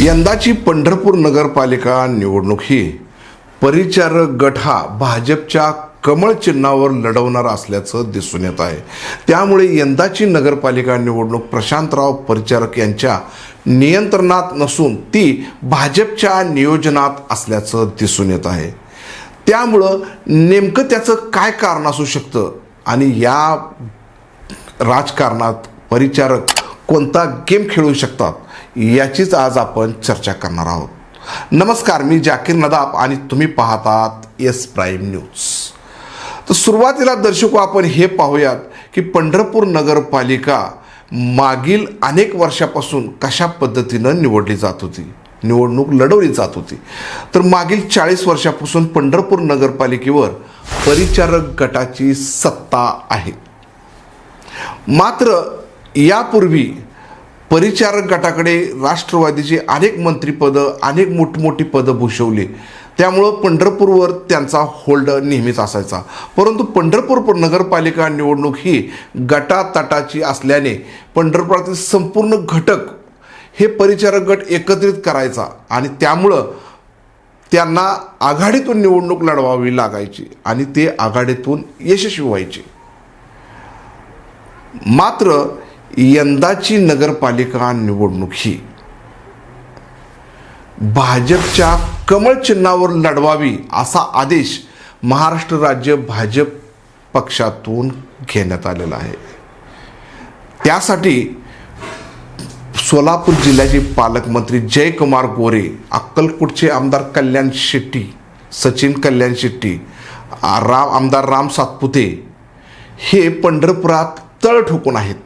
यंदाची पंढरपूर नगरपालिका निवडणूक ही परिचारक गट हा भाजपच्या कमळ चिन्हावर लढवणार असल्याचं दिसून येत आहे. त्यामुळे यंदाची नगरपालिका निवडणूक प्रशांतराव परिचारक यांच्या नियंत्रणात नसून ती भाजपच्या नियोजनात असल्याचं दिसून येत आहे. त्यामुळं नेमकं त्याचं काय कारण असू शकतं? आणि या राजकारणात परिचारक कोणता गेम खेळू शकतात याचीच आज आपण चर्चा करणार आहोत. नमस्कार मी जाकीर नदाब आणि तुम्ही पाहतात एस प्राईम न्यूज. तर सुरुवातीला दर्शको आपण हे पाहूयात की पंढरपूर नगरपालिका मागील अनेक वर्षापासून कशा पद्धतीनं निवडली जात होती निवडणूक लढवली जात होती. तर मागील चाळीस वर्षापासून पंढरपूर नगरपालिकेवर परिचारक गटाची सत्ता आहे. मात्र यापूर्वी परिचारक गटाकडे राष्ट्रवादीचे अनेक मंत्रिपदं अनेक मोठमोठी पदं भूषवली. त्यामुळं पंढरपूरवर त्यांचा होल्ड नेहमीच असायचा. परंतु पंढरपूर नगरपालिका निवडणूक ही गटातटाची असल्याने पंढरपुरातील संपूर्ण घटक हे परिचारक गट एकत्रित करायचा आणि त्यामुळं त्यांना आघाडीतून निवडणूक लढवावी लागायची आणि ते आघाडीतून यशस्वी व्हायचे. मात्र यंदाची नगरपालिका निवडणूक. ही भाजपच्या कमळ चिन्हावर लढवावी असा आदेश महाराष्ट्र राज्य भाजप पक्षातून घेण्यात आलेला आहे. त्यासाठी सोलापूर जिल्ह्याचे पालकमंत्री जयकुमार गोरे अक्कलकोटचे आमदार कल्याण शेट्टी सचिन कल्याण शेट्टी राम आमदार राम सातपुते हे पंढरपुरात तळ ठोकून आहेत.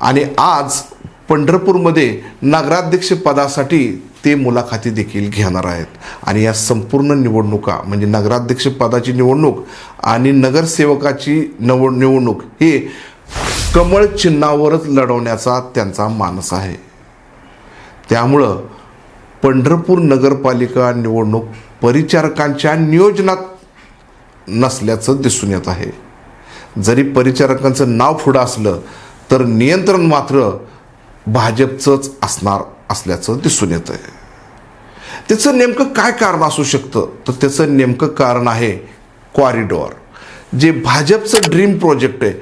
आणि आज पंढरपूरमध्ये नगराध्यक्ष पदासाठी ते मुलाखती देखील घेणार आहेत. आणि या संपूर्ण निवडणुका म्हणजे नगराध्यक्ष पदाची निवडणूक आणि नगरसेवकाची नव निवडणूक हे कमळ चिन्हावरच लढवण्याचा त्यांचा मानस आहे. त्यामुळं पंढरपूर नगरपालिका निवडणूक परिचारकांच्या नियोजनात नसल्याचं दिसून येत आहे. जरी परिचारकांचं नाव पुढं असलं तर नियंत्रण मात्र भाजपचंच असणार असल्याचं दिसून येतं आहे त्याचं नेमकं काय कारण असू शकतं? तर त्याचं नेमकं कारण आहे कॉरिडॉर जे भाजपचं ड्रीम प्रोजेक्ट आहे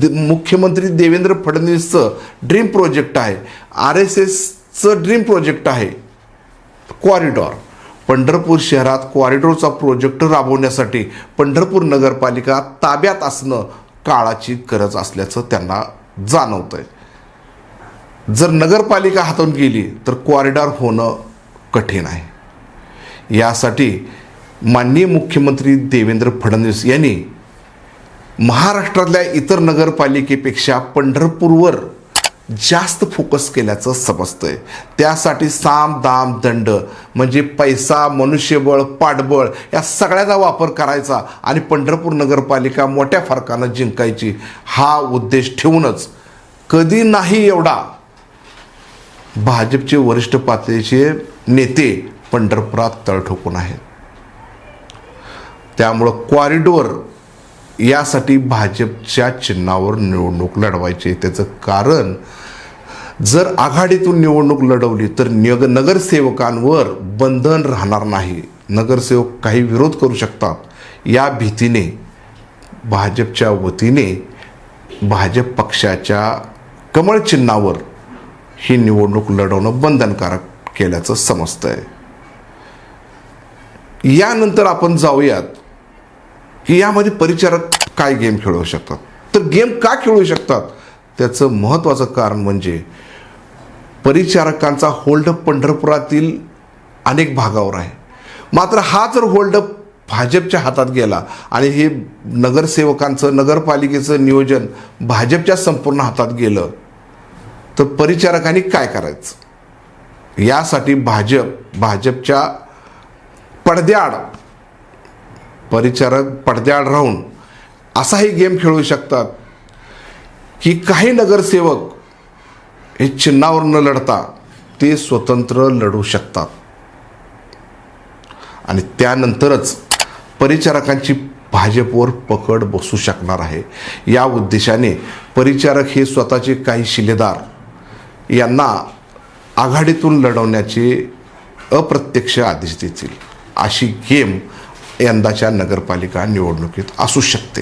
द- मुख्यमंत्री देवेंद्र फडणवीसचं ड्रीम प्रोजेक्ट आहे आर एस एसचं ड्रीम प्रोजेक्ट आहे कॉरिडॉर पंढरपूर शहरात कॉरिडॉरचा प्रोजेक्ट राबवण्यासाठी पंढरपूर नगरपालिका ताब्यात असणं काळाची गरज असल्याचं त्यांना जाणवत आहे जर नगरपालिका हातातून गेली तर कॉरिडॉर होणं कठीण आहे. यासाठी माननीय मुख्यमंत्री देवेंद्र फडणवीस यांनी महाराष्ट्रातल्या इतर नगरपालिकेपेक्षा पंढरपूरवर जास्त फोकस केल्याचं समजतंय. त्यासाठी साम दाम दंड म्हणजे पैसा मनुष्यबळ पाठबळ या सगळ्याचा वापर करायचा आणि पंढरपूर नगरपालिका मोठ्या फरकानं जिंकायची हा उद्देश ठेवूनच कधी नाही एवढा भाजपचे वरिष्ठ पातळीचे नेते पंढरपुरात तळ ठोकून आहेत. त्यामुळं कॉरिडोर यासाठी भाजपच्या चिन्हावर निवडणूक लढवायची. त्याचं कारण जर आघाडीतून निवडणूक लढवली तर नग नगरसेवकांवर बंधन राहणार नाही. नगरसेवक काही विरोध करू शकतात. या भीतीने भाजपच्या वतीने भाजप पक्षाच्या कमळ चिन्हावर ही निवडणूक लढवणं बंधनकारक केल्याचं समजतंय. यानंतर आपण जाऊयात. की यामध्ये परिचारक काय गेम खेळू शकतात? तर गेम का खेळू शकतात? त्याचं महत्त्वाचं कारण म्हणजे परिचारकांचा होल्ड पंढरपुरातील अनेक भागावर आहे. मात्र हा जर होल्ड भाजपच्या हातात गेला आणि हे नगरसेवकांचं नगरपालिकेचं नियोजन भाजपच्या संपूर्ण हातात गेलं तर परिचारकांनी काय करायचं? यासाठी भाजप भाजपच्या पडद्याआड परिचारक पडद्याआड राहून असाही गेम खेळू शकतात. की काही नगरसेवक हे चिन्हावर न लढता ते स्वतंत्र लढू शकतात. आणि त्यानंतरच परिचारकांची भाजपवर पकड बसू शकणार आहे. या उद्देशाने परिचारक हे स्वतःचे काही शिलेदार यांना आघाडीतून लढवण्याचे अप्रत्यक्ष आदेश देतील. अशी गेम यंदाच्या नगरपालिका निवडणुकीत असू शकते.